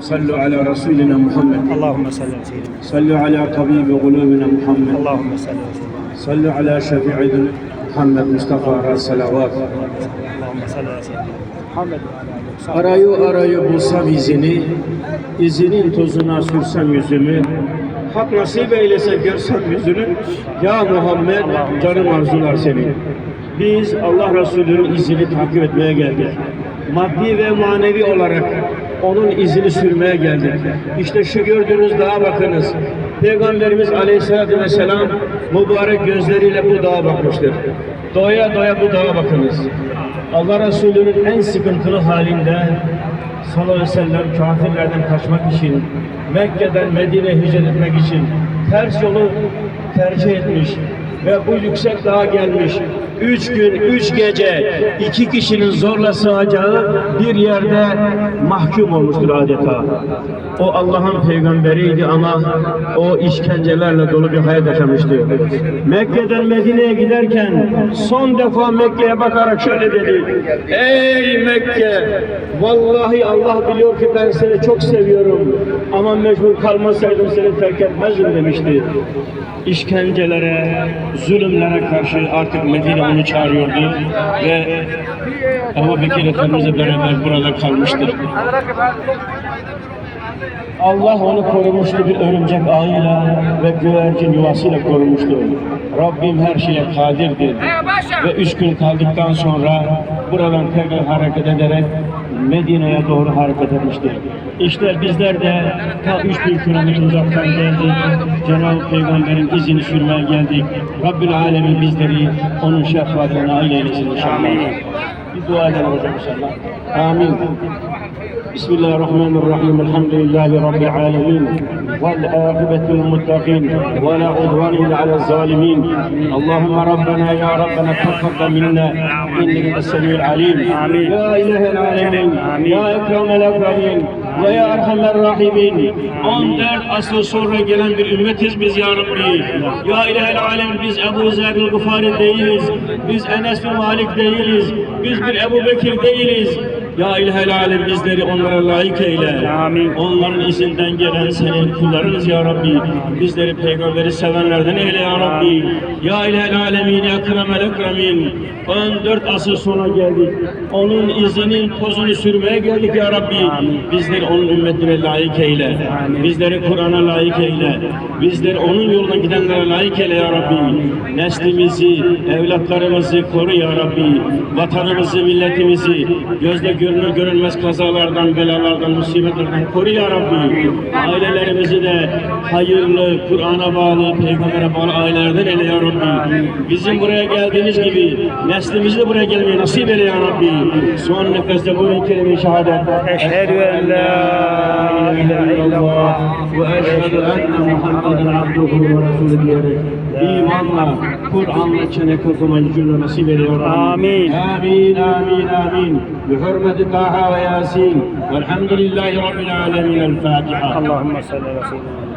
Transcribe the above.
صلوا على رسولنا محمد اللهم صل على سيدنا صلوا على طبيب قلوبنا محمد اللهم صل على سيدنا صلوا على شفيع محمد مصطفى الصلوات اللهم صل على سيدنا محمد وعلى اله وصحبه Arayı arayı bulsam izini, izinin tozuna sürsem yüzümü, Hak nasip eylese görsem yüzünü, Ya Muhammed canım arzular seni. Biz Allah Resulü'nün izini takip etmeye geldik. Maddi ve manevi olarak onun izini sürmeye geldik. İşte şu gördüğünüz dağa bakınız. Peygamberimiz Aleyhisselatü Vesselam mübarek gözleriyle bu dağa bakmıştır. Doya doya bu dağa bakınız. Allah Resulü'nün en sıkıntılı halinde sallallahu aleyhi ve sellem kafirlerden kaçmak için Mekke'den Medine'ye hicret etmek için ters yolu tercih etmiş ve bu yüksek dağa gelmiş. Üç gün, üç gece iki kişinin zorla sığacağı bir yerde mahkum olmuştur adeta. O Allah'ın peygamberiydi ama o işkencelerle dolu bir hayat yaşamıştı. Mekke'den Medine'ye giderken son defa Mekke'ye bakarak şöyle dedi. Ey Mekke! Vallahi Allah biliyor ki ben seni çok seviyorum. Ama mecbur kalmasaydım seni terk etmezdim demişti. İşkencelere, zulümlere karşı artık Medine onu çağırıyordu ve Ebu Bekir Efendimiz'le beraber burada kalmıştır. Allah onu korumuştu bir örümcek ağıyla ve güvercin yuvasıyla korumuştu. Rabbim her şeye kadirdir. Ve üç gün kaldıktan sonra buradan tekrar hareket ederek Medine'ye doğru hareket etmiştir. İşte bizler de ta 3000 kilometre uzaktan geldik. Cenab-ı Peygamber'in izini sürmeye geldik. Rabbil Alemin bizleri onun şefaatine nail eylesin inşallah. Bir dua edelim hocam inşallah. Amin. بسم الله الرحمن الرحيم الحمد لله رب العالمين والعاقبة للمتقين ولا عدوان إلا على الظالمين اللهم ربنا يا ربنا تقبل منا إنك أنت السميع العليم يا إله العالمين يا أكرم الأكرمين ويا أرحم الراحمين 14 asır sonra gelen bir ümmetiz biz ya Rabbi. Ya İlahel Alem biz Ebu Zer Gıfari değiliz. Biz Enes bin Malik değiliz. Biz bir Ebu Bekir değiliz. Ya İlahel Alem bizleri onlara layık eyle. Amin. Onların izinden gelen senin kullarınız ya Rabbi. Bizleri peygamberi sevenlerden eyle ya Rabbi. Ya İlahel Alemin, ya Ekremel Ekremin. 14 asır sonra geldik. Onun izinin tozunu sürmeye geldik ya Rabbi. Bizleri onun ümmetine layık eyle. Bizleri Kur'an'a layık eyle. Bizleri onun yoluna gidenlere layık eyle ya Rabbi. Neslimizi, evlatlarımızı koru ya Rabbi. Vatanımızı, milletimizi gözle görülür görülmez kazalardan, belalardan, musibetlerden koru ya Rabbi. Ailelerimizi de hayırlı, Kur'an'a bağlı, Peygamber'e bağlı ailelerden eyle ya Rabbi. Bizim buraya geldiğimiz gibi neslimizi de buraya gelmeyi nasip eyle ya Rabbi. Son nefeste bu kelime-i şehadet. Eşhedü en la ilahe illallah ve eşhedü enne Muhammeden abduhu ve resulü diyerek imanla, Kur'an'la çene kapamayı cümle nasip eyle ya Rabbi. Amin. Amin, amin, amin. Ve hürmet طه وياسين والحمد لله رب العالمين الفاتحة. اللهم صل على سيدنا